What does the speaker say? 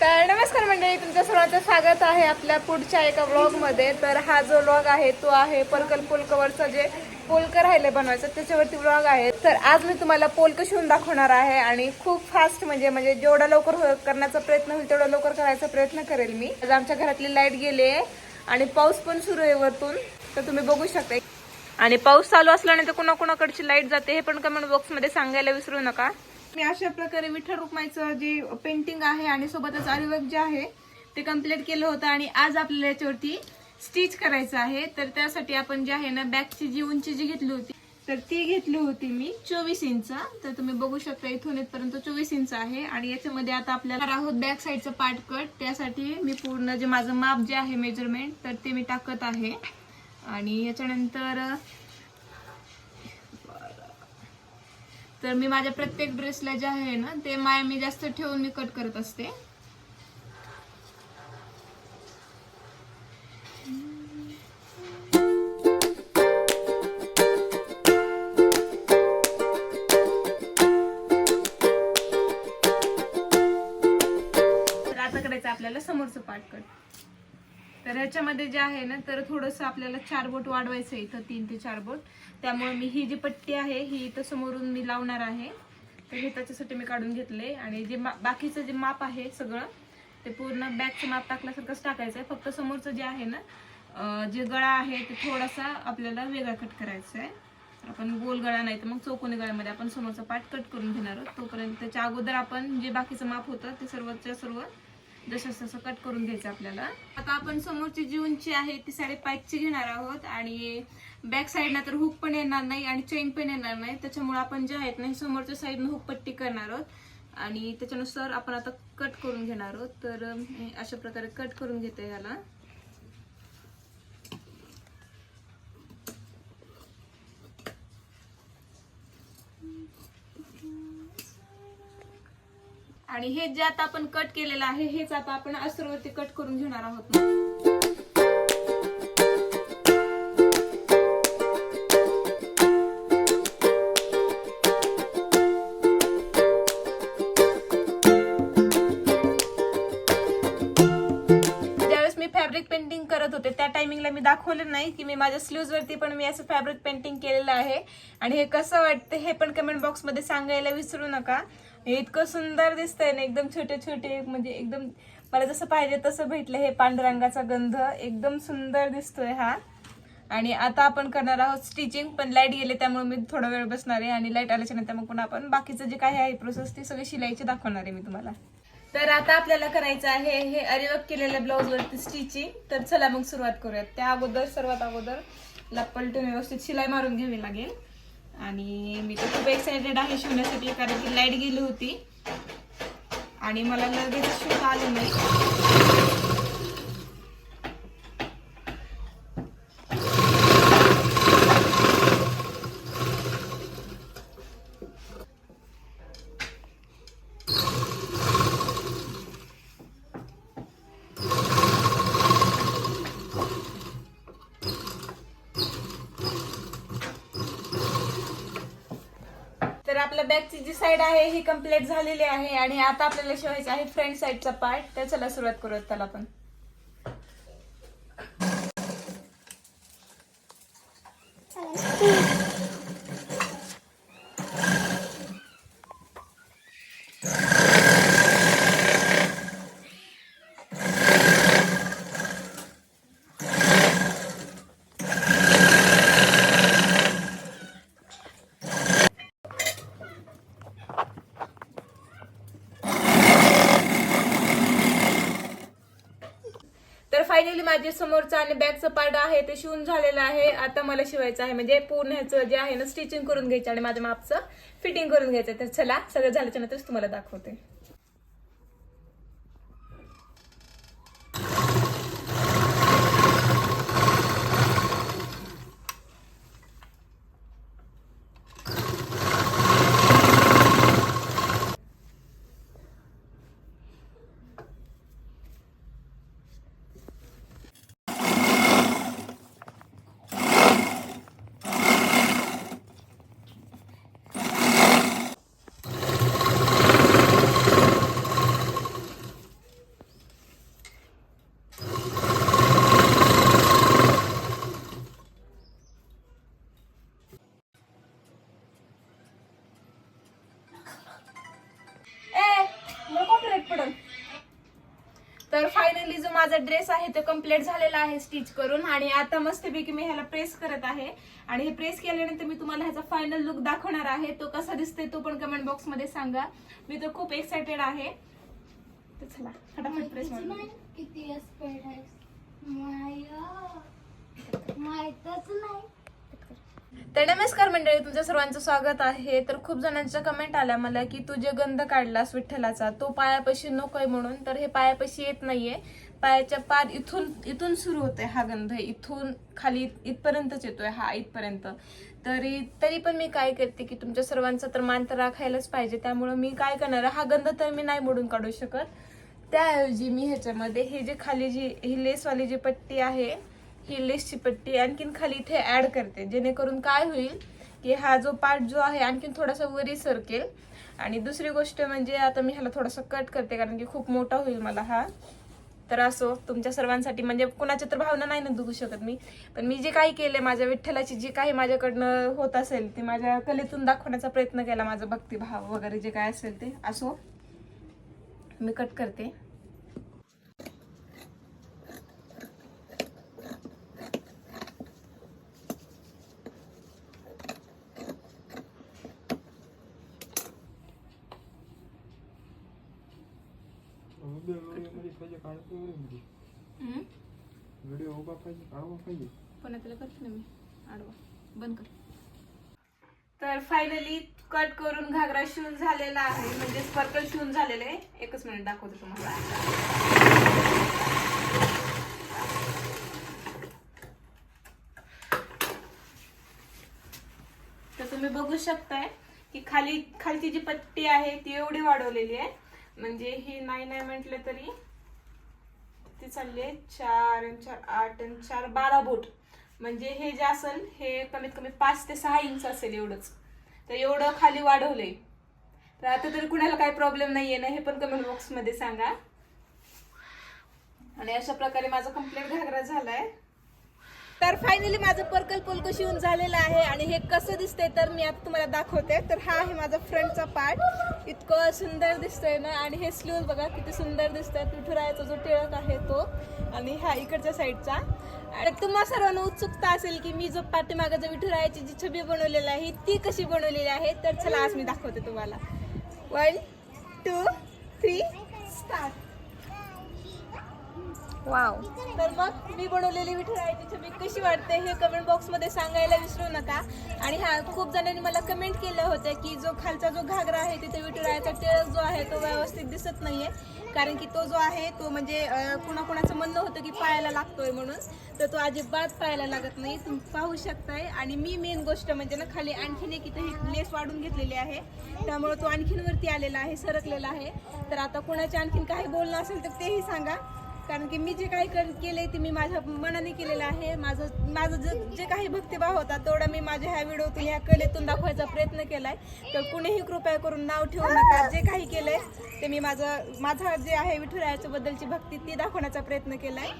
तर नमस्कार मंडळी तुमच्या सर्वांचं स्वागत आहे आपल्या पुढच्या एका व्लॉगमध्ये तर हा जो व्लॉग आहे तो आहे परकल पोलकवरचा जे पोलकं राहिले बनवायचं त्याच्यावरती व्लॉग आहे. तर आज मी तुम्हाला पोलक शिवून दाखवणार आहे आणि खूप फास्ट म्हणजे म्हणजे जेवढा लवकर हो- करण्याचा प्रयत्न होईल तेवढा लवकर करायचा प्रयत्न करेल मी. आज आमच्या घरातली लाइट गेली आहे आणि पाऊस पण सुरू आहे वरतून तर तुम्ही बघू शकता. आणि पाऊस चालू असल्याने तर कुणाकुणाकडची लाइट जाते हे पण कमेंट बॉक्समध्ये सांगायला विसरू नका. मी अशा प्रकारे विठ्ठल रुक्माईचं जे पेंटिंग आहे आणि सोबतच आरिवर्क जे आहे ते कंप्लीट केलं होतं आणि आज आपल्याला याच्यावरती स्टिच करायचं आहे. तर त्यासाठी आपण जे आहे ना बॅगची जी उंची जी घेतली होती तर ती घेतली होती मी चोवीस इंच. तर तुम्ही बघू शकता इथून इथपर्यंत चोवीस इंच आहे आणि याच्यामध्ये आता आपल्याला आहोत बॅक साईडचं पार्ट कट त्यासाठी मी पूर्ण जे माझं माप जे आहे मेजरमेंट तर ते मी टाकत आहे. आणि याच्यानंतर तर मी माझ्या प्रत्येक ड्रेसला जे आहे ना ते माय मी जास्त ठेवून मी कट करत असते. करायचं आपल्याला समोरचं पार्ट कट तर ह्याच्यामध्ये जे आहे ना तर थोडंसं आपल्याला चार बोट वाढवायचं आहे इथं तीन ते चार बोट. त्यामुळे मी ही जी पट्टी आहे ही इथं समोरून मी लावणार आहे. तर हे त्याच्यासाठी मी काढून घेतले. आणि जे मा- बाकीचं जे माप आहे सगळं ते पूर्ण बॅगचं माप टाकल्यासारखंच टाकायचं आहे फक्त समोरचं जे आहे ना जे गळा आहे ते थोडासा आपल्याला वेगळा कट करायचा आहे आपण गोल गळा नाही तर मग चौकोनी गळ्यामध्ये आपण समोरचा पाठ कट करून घेणार आहोत. तोपर्यंत त्याच्या अगोदर आपण जे बाकीचं माप होतं ते सर्वच्या सर्व जसं तसं कट करून घ्यायचं आपल्याला. आता आपण समोरची जी उंची आहे ती साडेपाचची घेणार आहोत. आणि बॅक साईडला तर हुक पण येणार नाही आणि चेन पण येणार नाही. त्याच्यामुळे आपण जे आहेत ना हे समोरच्या साईडनं हुक पट्टी करणार आहोत. आणि त्याच्यानुसार आपण आता कट करून घेणार आहोत. तर अशा प्रकारे कट करून घेते ह्याला आणि हे जे आता आपण कट केलेलं आहे हेच आता आपण अस्त्रवरती कट करून घेणार आहोत ज्यावेळेस मी फॅब्रिक पेंटिंग करत होते त्या टायमिंगला मी दाखवलं नाही की मी माझ्या स्लीव्ज वरती पण मी असं फॅब्रिक पेंटिंग केलेलं आहे. आणि हे कसं वाटतं हे पण कमेंट बॉक्समध्ये सांगायला विसरू नका. हे इतकं सुंदर दिसतंय ना एकदम छोटे छोटे म्हणजे एकदम मला जसं पाहिजे तसं भेटलं हे पांढरंगाचा गंध एकदम सुंदर दिसतोय हा. आणि आता आपण करणार आहोत स्टिचिंग पण लाइट गेले त्यामुळे मी थोडा वेळ बसणार आहे आणि लाइट आल्याच्यानंतर मग पुन्हा आपण बाकीचं जे काही आहे प्रोसेस ती सगळी शिलाईची दाखवणार आहे मी तुम्हाला. तर आता आपल्याला करायचं आहे हे अरिवर्क केलेल्या ब्लाऊज वरती स्टिचिंग तर चला मग सुरुवात करूयात. त्या अगोदर सर्वात अगोदर ला पलटून व्यवस्थित शिलाई मारून घ्यावी लागेल. आणि मी तर खूप एक्सायटेड आहे शिवण्यासाठी कारण की लाइट गेली होती. आणि मला लगेच शिवता आलं नाही. आपल्या बॅगची जी साईड आहे ही कंप्लीट झालेली आहे आणि आता आपल्याला शिवायचं आहे फ्रंट साईडचा पार्ट तर चला सुरुवात करूयात त्याला पण तर फायनली माझे समोरचं आणि बॅकचं पार्ट आहे ते शिवून झालेलं आहे. आता मला शिवायचं आहे. म्हणजे पूर्ण ह्याचं जे आहे ना स्टिचिंग करून घ्यायचं आणि माझ्या मापचं फिटिंग करून घ्यायचं तर चला सगळं झाल्याच्या नंतरच तुम्हाला दाखवते. तर फायनली जो माझा ड्रेस आहे तो कंप्लीट झालेला आहे स्टिच करून आणि आता मस्तपैकी मी ह्याला प्रेस करत आहे. आणि हे प्रेस केल्यानंतर मी तुम्हाला ह्याचा फायनल लुक दाखवणार आहे. तो कसा दिसतोय तो पण कमेंट बॉक्समध्ये सांगा. मी तर खूप एक्साइटेड आहे. तर चला फटाफट प्रेस किती माया माहितच नाही. तर नमस्कार मंडळी तुमच्या सर्वांचं स्वागत आहे. तर खूप जणांच्या कमेंट आल्या मला की तू जे गंध काढलास विठ्ठलाचा तो पायापाशी नकोय म्हणून. तर हे पायापाशी येत नाहीये. पायाच्या पार इथून इथून सुरू होतोय हा गंध. इथून खाली इथपर्यंतच येतोय हा इथपर्यंत. तरी तरी पण मी काय करते की तुमच्या सर्वांचा तर मान तर राखायलाच पाहिजे. त्यामुळं मी काय करणार? हा गंध तर मी नाही मोडून काढू शकत. त्याऐवजी मी ह्याच्यामध्ये हे जे खाली जी ही लेसवाली जी पट्टी आहे ही लेसची पट्टी आणखीन खाली इथे ॲड करते. जेणेकरून काय होईल की हा जो पार्ट जो आहे आणखीन थोडासा वरी सरकेल आणि दुसरी गोष्ट म्हणजे आता मी ह्याला थोडासा कट करते कारण की खूप मोठा होईल मला हा. तर असो तुमच्या सर्वांसाठी म्हणजे कुणाच्या तर भावना नाही ना दुखू शकत मी. पण मी जे काही केले माझ्या विठ्ठलाची जी काही माझ्याकडनं होत असेल ते माझ्या कलेतून दाखवण्याचा प्रयत्न केला माझा भक्तिभाव वगैरे जे काय असेल ते. असो मी कट करते. व्हिडिओ उभा पाहिजे काढवा पाहिजे. पुन्हा त्याला करते ना मी. आडवा. बंद कर. तर फायनली कट करून घागरा शिवून झालेला आहे. म्हणजे स्पर्कल शिवून झालेलं आहे. एकच मिनिट दाखवते तुम्हाला. तर तुम्ही बघू शकताय की खाली खालची जी पट्टी आहे ती एवढी वाढवलेली आहे. म्हणजे ही नाही नाही म्हटलं तरी ती चालली आहे चार आणि चार आठ आणि चार बारा बोट. म्हणजे हे जे असेल हे कमीत कमी पाच ते सहा इंच असेल एवढंच. तर एवढं खाली वाढवलंय. तर आता तरी कुणाला काही प्रॉब्लेम नाही आहे ना हे पण कमेंट बॉक्समध्ये सांगा. आणि अशा प्रकारे माझा कंप्लीट घागरा झाला आहे तर फायनली माझं पर्कल पुलक शिवून झालेलं आहे आणि हे कसं दिसतंय तर मी आता तुम्हाला दाखवते. तर हा आहे माझा फ्रंटचा पार्ट इतकं सुंदर दिसतंय ना? आणि हे स्लीव्ह बघा किती सुंदर दिसतंय. विठुरायाचा जो टिळक आहे तो. आणि हा इकडच्या साईडचा आणि तुम्हा सर्वांना उत्सुकता असेल की मी जो पाठीमागं जो विठुरायाची जी छबी बनवलेली आहे ती कशी बनवलेली आहे? तर चला आज मी दाखवते तुम्हाला. One two three start wow तर मग मी बनवलेली विठुरायाची छबी कशी वाटते हे कमेंट बॉक्समध्ये सांगायला विसरू नका. आणि हा खूप जणांनी मला कमेंट केलं होतं की जो खालचा जो घागरा आहे तिथे विठुरायाचा टिळक जो आहे तो व्यवस्थित दिसत नाहीये. कारण की तो जो आहे तो म्हणजे कुणाकुणाचं म्हणणं होतं की पायाला लागतोय म्हणून तर तो अजिबात पायाला लागत नाही. तुम्ही पाहू शकताय. आणि मी मेन गोष्ट म्हणजे ना खाली आणखीन एक इथे ही लेस वाढून घेतलेली आहे. त्यामुळे तो आणखीन वरती आलेला आहे सरकलेला आहे. तर आता कुणाचे आणखीन काही बोलणं असेल तर तेही सांगा. कारण की मी जे काही केले ते मी माझ्या मनाने केलेलं आहे. माझं माझं जे जे काही भक्तिभाव होता तेवढा मी माझ्या ह्या व्हिडिओतून ह्या कलेतून दाखवायचा प्रयत्न केलाय. तर कुणीही कृपया करून नाव ठेवू नका. जे काही केलंय ते मी माझं माझा जे आहे विठुरायाच्या बद्दलची भक्ती ती दाखवण्याचा प्रयत्न केलाय.